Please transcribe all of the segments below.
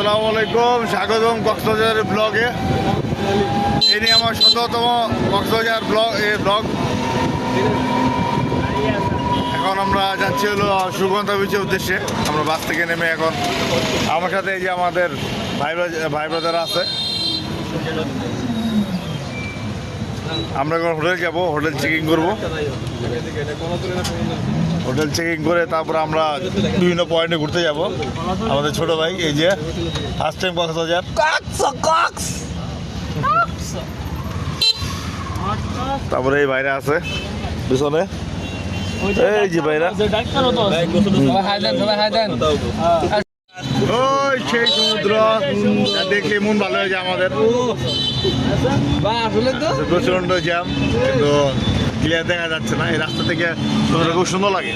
আসসালামু আলাইকুম, স্বাগতম কক্সবাজারের ব্লগে। নিয়ে আমার শততম কক্সবাজার ব্লগ এ ব্লগ। এখন আমরা যাচ্ছি হলো সুগন্ধা বিচের উদ্দেশ্যে। আমরা বাস থেকে নেমে এখন আমার সাথে এই যে আমাদের ভাই ভাই ব্রাদার আছে। আমরা এখন হোটেল যাব, হোটেল চেকিং করব। হোটেল চেকিং করে তারপর আমরা বিভিন্ন পয়েন্টে ঘুরতে যাব। আমাদের ছোট ভাই এই যে ফার্স্ট টাইম কক্সবাজার। তারপরে এই বাইরে আছে। পিছনে। এই যে ওই সেই সমুদ্র দেখলে মন ভালো হয়ে যায় আমাদের। প্রচণ্ড জ্যাম কিন্তু ক্লিয়ার দেখা যাচ্ছে না, এই রাস্তা থেকে খুব সুন্দর লাগে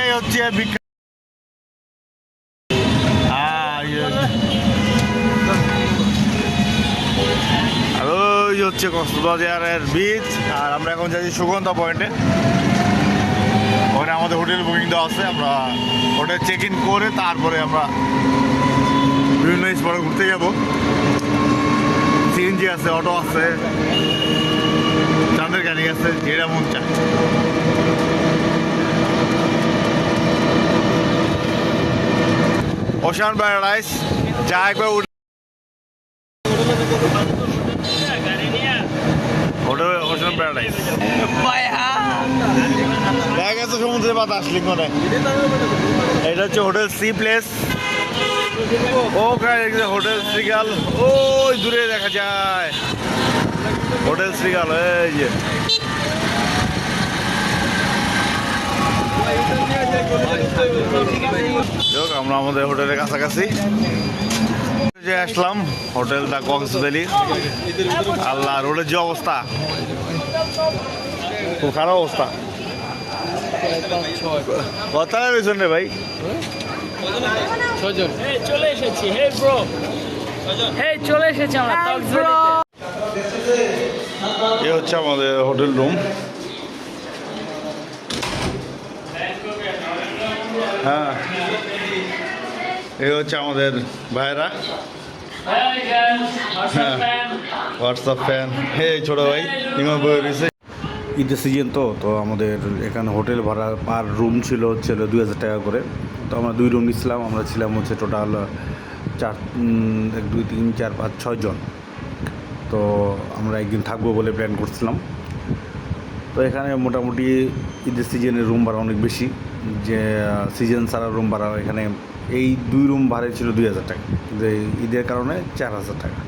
এই হচ্ছে। আর আমরা এখন আমাদের আমরা হোটেল চেক ইন করে তারপরে আমরা বিভিন্ন স্পটে ঘুরতে যাব সিএনজি আছে অটো আছে চাঁদের গাড়ি আছে যেটা মন চায়। ওশান প্যারাডাইস যা একবার উঠে ওশান প্যারাডাইস দেখা গেছে সমুদ্রের বাতাস লিঙ্গনে। এটা হচ্ছে হোটেল সি প্লেস। ওখানে দেখছি হোটেল শ্রীগাল ওই দূরে দেখা যায়। হোটেল শ্রীগাল এই যে। আমরা আমাদের হোটেলের কাছাকাছি আসলাম হোটেল দা কক্সভ্যালি আল্লাহ, রোডের যে অবস্থা। খুব খারাপ অবস্থা। কথা ভাই? ছজন। চলে এসেছি। হে ব্রো হেই চলে এসেছি আমরা এ হচ্ছে আমাদের হোটেল রুম। হ্যাঁ এ হচ্ছে আমাদের ভাইরা। ফ্যান হোয়াটসঅ্যাপ ফ্যান হে ছোট ভাই বই ঈদের সিজন তো তো আমাদের এখানে হোটেল ভাড়া পার রুম ছিল হচ্ছে দুই হাজার টাকা করে। তো আমরা দুই রুম নিচ্ছিলাম আমরা ছিলাম হচ্ছে টোটাল চার এক, দুই, তিন, চার, পাঁচ, ছয় জন। তো আমরা একদিন থাকব বলে প্ল্যান করছিলাম। তো এখানে মোটামুটি ঈদের সিজনের রুম ভাড়া অনেক বেশি। যে সিজন ছাড়া রুম ভাড়া এখানে এই দুই রুম ভাড়া ছিল দুই হাজার টাকা। এই ঈদের কারণে চার হাজার টাকা।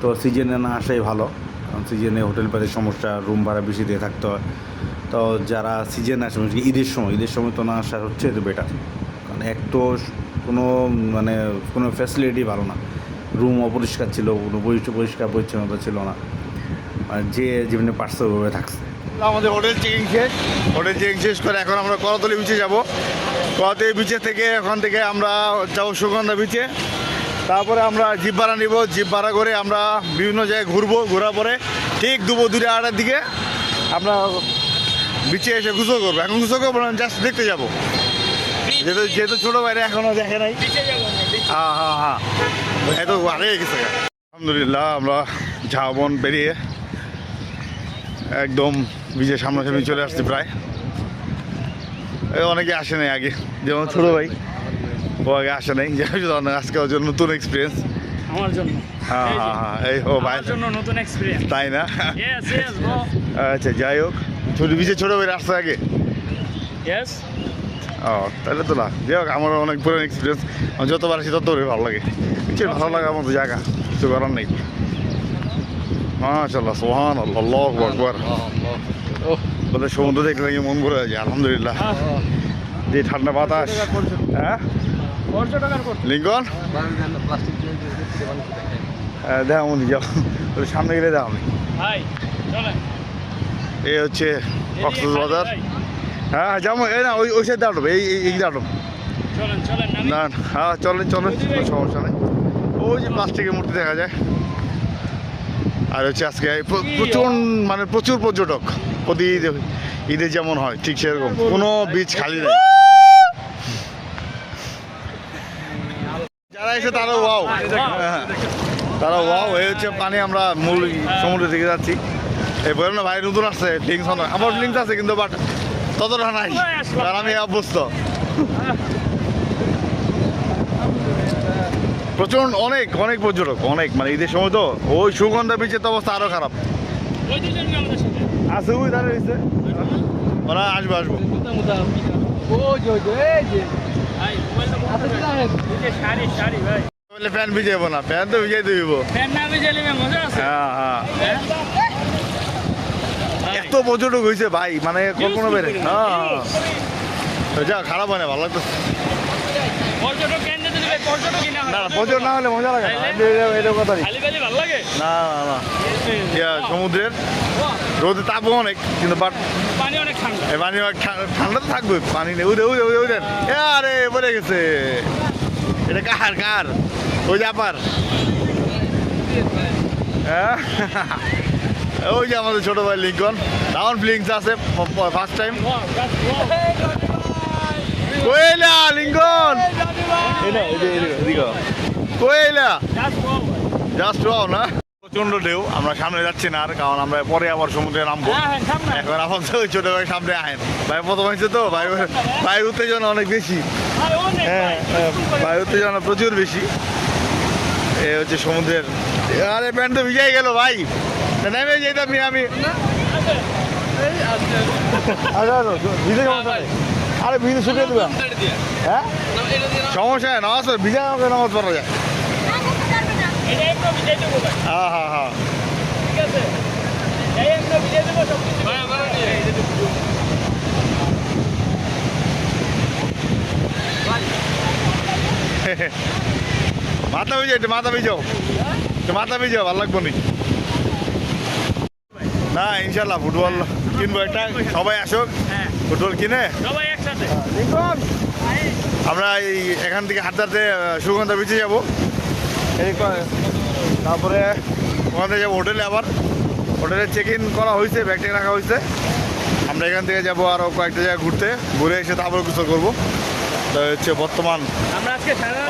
তো সিজনে না আসাই ভালো, কারণ সিজনে হোটেল পেতে সমস্যা রুম ভাড়া বেশি দিয়ে থাকতে হয়। তো যারা সিজন আসে মানে ঈদের সময় ঈদের সময় তো না আসা হচ্ছে তো বেটার কারণ এক তো কোনো মানে কোনো ফ্যাসিলিটি ভালো না। রুম অপরিষ্কার ছিল, কোনো পরিষ্কার পরিষ্কার পরিচ্ছন্নতা ছিল না। আর যে জীবনে পার্সে ওভাবে থাকছে। আমাদের হোটেল চেকিং শেষ। হোটেল চেকিং শেষ করে এখন আমরা করতলি বিচে যাব। করতলি বিচে থেকে ওখান থেকে আমরা যাব সুগন্ধা বিচে তারপরে আমরা জিপ ভাড়া নিব। জিপ ভাড়া করে আমরা বিভিন্ন জায়গায় ঘুরবো। ঘোরার পরে ঠিক দুপুর দুটো আড়ার দিকে আমরা বিচে এসে গুছো করব। এখন গুছো করব জাস্ট দেখতে যাব। যেহেতু যেহেতু ছোটো বাইরে এখনও দেখে নাই। হ্যাঁ হ্যাঁ হ্যাঁ। এত আগে গেছে। আলহামদুলিল্লাহ আমরা ঝাবন পেরিয়ে একদম বিজের সামনাসামনি চলে আসছি প্রায়। এই অনেকে আসে নাই আগে যেমন ছোটো ভাই। ও আগে আসে নাই। আজকে ওর জন্য নতুন এক্সপিরিয়েন্স আমার জন্য। হ্যাঁ এই হ্যাঁ হ্যাঁ এই ও ভাই। জন্য নতুন এক্সপেরিয়েন্স তাই না? আচ্ছা যাই হোক ছোট বিজে ছোটো ভাই আসছে আগে। ইয়েস ও তাহলে তো না। যাই হোক আমার অনেক পুরনো এক্সপিরিয়েন্স যতবার আসি ততবারই ভালো লাগে। কিছু ভালো লাগার মতো জায়গা কিছু করার নেই। মাশাল্লাহ সোহান আল্লাহ আকবর। বলে সমুদ্র দেখলে নাকি মন ভরে যায় আলহামদুলিল্লাহ। যে ঠান্ডা বাতাস। হ্যাঁ? লিঙ্কন? হ্যাঁ দেখা মন্দির যাও। সামনে গেলে দেখা আমি। এই হচ্ছে কক্সবাজার। হ্যাঁ যাব এই না ওই ওই সাইড দাঁড়াবো এই এই- দাঁড়াবো। না হ্যাঁ চলেন চলেন কোনো সমস্যা নেই। ওই যে প্লাস্টিকের মূর্তি দেখা যায়। আর হচ্ছে আজকে প্রচুর মানে প্রচুর পর্যটক। প্রতি ঈদে ঈদে যেমন হয় ঠিক সেরকম। কোনো বীজ খালি নেই। যারা এসে তারা ওয়াও হ্যাঁ, তারা ওয়াও এই হচ্ছে পানি আমরা মূল সমুদ্রের দিকে যাচ্ছি। এই বললাম না ভাই নতুন আসছে লিঙ্কস আমার লিঙ্কস আছে কিন্তু বাট ততটা নাই। কারণ আমি অভ্যস্ত। প্রচণ্ড অনেক অনেক পর্যটক অনেক। মানে ঈদের সময় তো ওই সুগন্ধা বিচের তো অবস্থা আরও খারাপ। আছে ওই ধারে রয়েছে। ওরা আসব আসব। ফ্যান ভিজাইবো না। ফ্যান তো ভিজাই দিব। ফ্যান না বেজে মজা আছে। হ্যাঁ হ্যাঁ? এত পর্যটক হয়েছে ভাই মানে কখনো বেড়ে। হ্যাঁ। যা খারাপ হয় না ভালো লাগতো না হলে মজা লাগে না। সমুদ্রের। রোদে তাপও অনেক কিন্তু বাট পানি অনেক ঠান্ডা। তো থাকবে পানি নেই। উদে উদে উদে উদে। আরে পড়ে গেছে। এটা কার কার? ওই যে আপার। হ্যাঁ? ওই যে আমাদের ছোট ভাই লিঙ্কন। ডাউন ফিলিংস আছে first time Koyela Lincoln! Koyela! Just wow না? প্রচণ্ড ঢেউ আমরা সামনে যাচ্ছি না আর কারণ আমরা পরে আবার সমুদ্রে নামবো। হ্যাঁ হ্যাঁ এখন আমার তো ওই ছোট ভাই সামনে আহেন। ভাই প্রথম হয়েছে তো ভাই ভাই উত্তেজনা অনেক বেশি। হ্যাঁ ভাই। হ্যাঁ, উত্তেজনা প্রচুর বেশি। এ হচ্ছে সমুদ্রের আরে প্যান্ট তো ভিজাই গেল ভাই। নেমে যেতাম আমি আচ্ছা। আচ্ছা, ভিজে নেই। আরে ভিজে শুকিয়ে দিবা। হ্যাঁ? সমস্যা নেই নামাজ ভিজে আমাকে নামাজ পড়া যায়। ভিজে হ্যাঁ হ্যাঁ হ্যাঁ। ঠিক আছে। এই একটু ভিজে দেবো সব কিছু ভাই আমার মাথা ভিজে একটু মাথা ভিজাও একটু মাথা ভিজাও ভালো লাগবো নি। না ইনশাল্লাহ ফুটবল কিনবো একটা। সবাই আসুক হ্যাঁ। ফুটবল কিনে। সবাই একসাথে। আমরা এই এখান থেকে হাত হাঁটতে সুগন্ধা বিচে যাব। এই তারপরে ওখান থেকে যাব হোটেলে আবার। হোটেলে চেক ইন করা হয়েছে ব্যাগ ট্যাগ রাখা হয়েছে। আমরা এখান থেকে যাব আরও কয়েকটা জায়গায় ঘুরতে। ঘুরে এসে তারপরে গোসল করব। তো হচ্ছে বর্তমান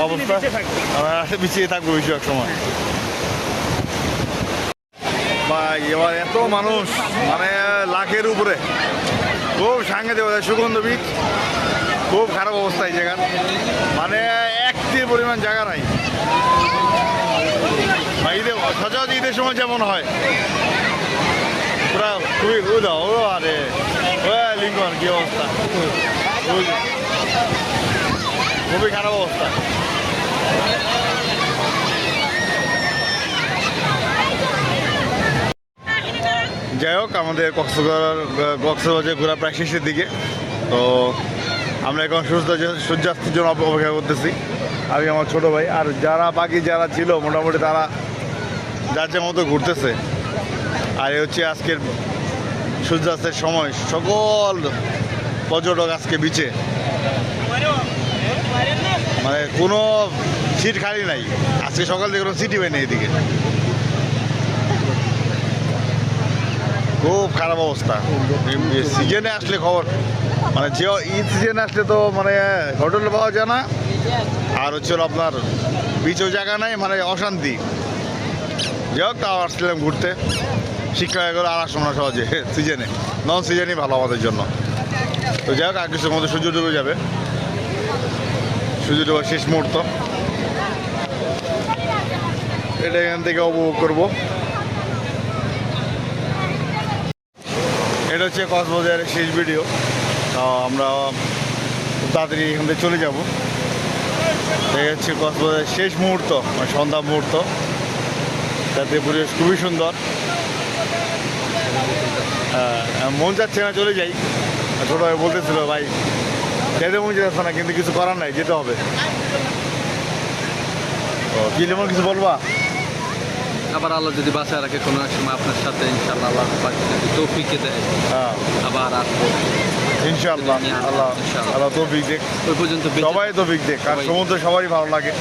অবস্থা। আমরা পিছিয়ে থাকব বেশিরভাগ সময়। ভাই এবার এত মানুষ মানে লাখের উপরে। খুব সাংঘাতিক অবস্থা, সুগন্ধ বীজ খুব খারাপ অবস্থা এই জায়গার। মানে একটি পরিমাণ জায়গা নাই। বা ঈদে সচরাচর ঈদের সময় যেমন হয়। পুরা খুবই উদা ও আরে লিঙ্কন কি অবস্থা। খুবই খারাপ অবস্থা। যাই হোক, আমাদের কক্সবাজার কক্সবাজার ঘোরা প্রায় শেষের দিকে। তো আমরা এখন সূর্য সূর্যাস্তের জন্য অপেক্ষা করতেছি। আমি, আমার ছোট ভাই আর যারা বাকি যারা ছিল, মোটামুটি তারা যার যার মতো ঘুরতেছে। আর এই হচ্ছে আজকের সূর্যাস্তের সময়। সকল পর্যটক আজকে বিচে মানে কোনো সিট খালি নাই। আজকে সকাল থেকে কোনো সিটই পাইনি এদিকে। খুব খারাপ অবস্থা। সিজনে আসলে খবর মানে যে ঈদ সিজনে আসলে তো মানে হোটেল পাওয়া যায় না। আর হচ্ছে আপনার বিচও জায়গা নাই মানে অশান্তি। যাই হোক, তাও আসছিলাম ঘুরতে। শিক্ষা হয়ে গেলো আর আসলাম না সহজে সিজনে নন সিজনই ভালো আমাদের জন্য। তো যাই হোক, আর কিছুর মধ্যে সূর্য ডুবে যাবে। সূর্য ডুবার শেষ মুহূর্ত। এটা এখান থেকে উপভোগ করব। হচ্ছে কক্সবাজারের শেষ ভিডিও তো আমরা তাড়াতাড়ি এখান থেকে চলে যাব। এই হচ্ছে কক্সবাজারের শেষ মুহূর্ত মানে সন্ধ্যা মুহূর্ত। যাতে পরিবেশ খুবই সুন্দর। হ্যাঁ, মন যাচ্ছে না চলে যাই। ছোটো ভাই বলতেছিল ভাই যেতে মন যাচ্ছে না কিন্তু কিছু করার নাই যেতে হবে। কি যেমন কিছু বলবা? আবার আল্লাহ যদি বাঁচায় রাখে কোনো এক সময় আপনার সাথে ইনশাল্লাহ আল্লাহ যদি তৌফিকে দেয় হ্যাঁ। আবার আসব। ইনশাআল্লাহ আল্লাহ আল্লাহ তো দেখ ওই পর্যন্ত সবাই দেখ আর সবাই। সমুদ্র সবারই ভালো লাগে।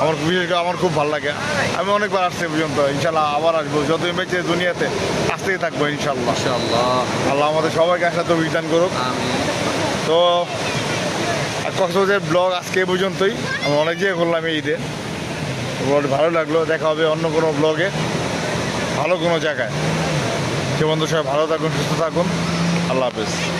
আমার বিশেষ করে আমার খুব ভালো লাগে। আমি অনেকবার পর্যন্ত ইনশাল্লাহ আবার আসব। যত বেঁচে দুনিয়াতে আসতেই থাকব ইনশাল্লাহ ইনশাআল্লাহ। আল্লাহ আমাদের সবাইকে করুক। তো ব্লগ আজকে পর্যন্তই। আমি অনেক জায়গায় ঘুরলাম এই ঈদে। ভালো লাগল, দেখা হবে অন্য কোনো ব্লগে ভালো কোনো জায়গায়। সে বন্ধু সবাই ভালো থাকুন, সুস্থ থাকুন। আল্লাহ হাফেজ।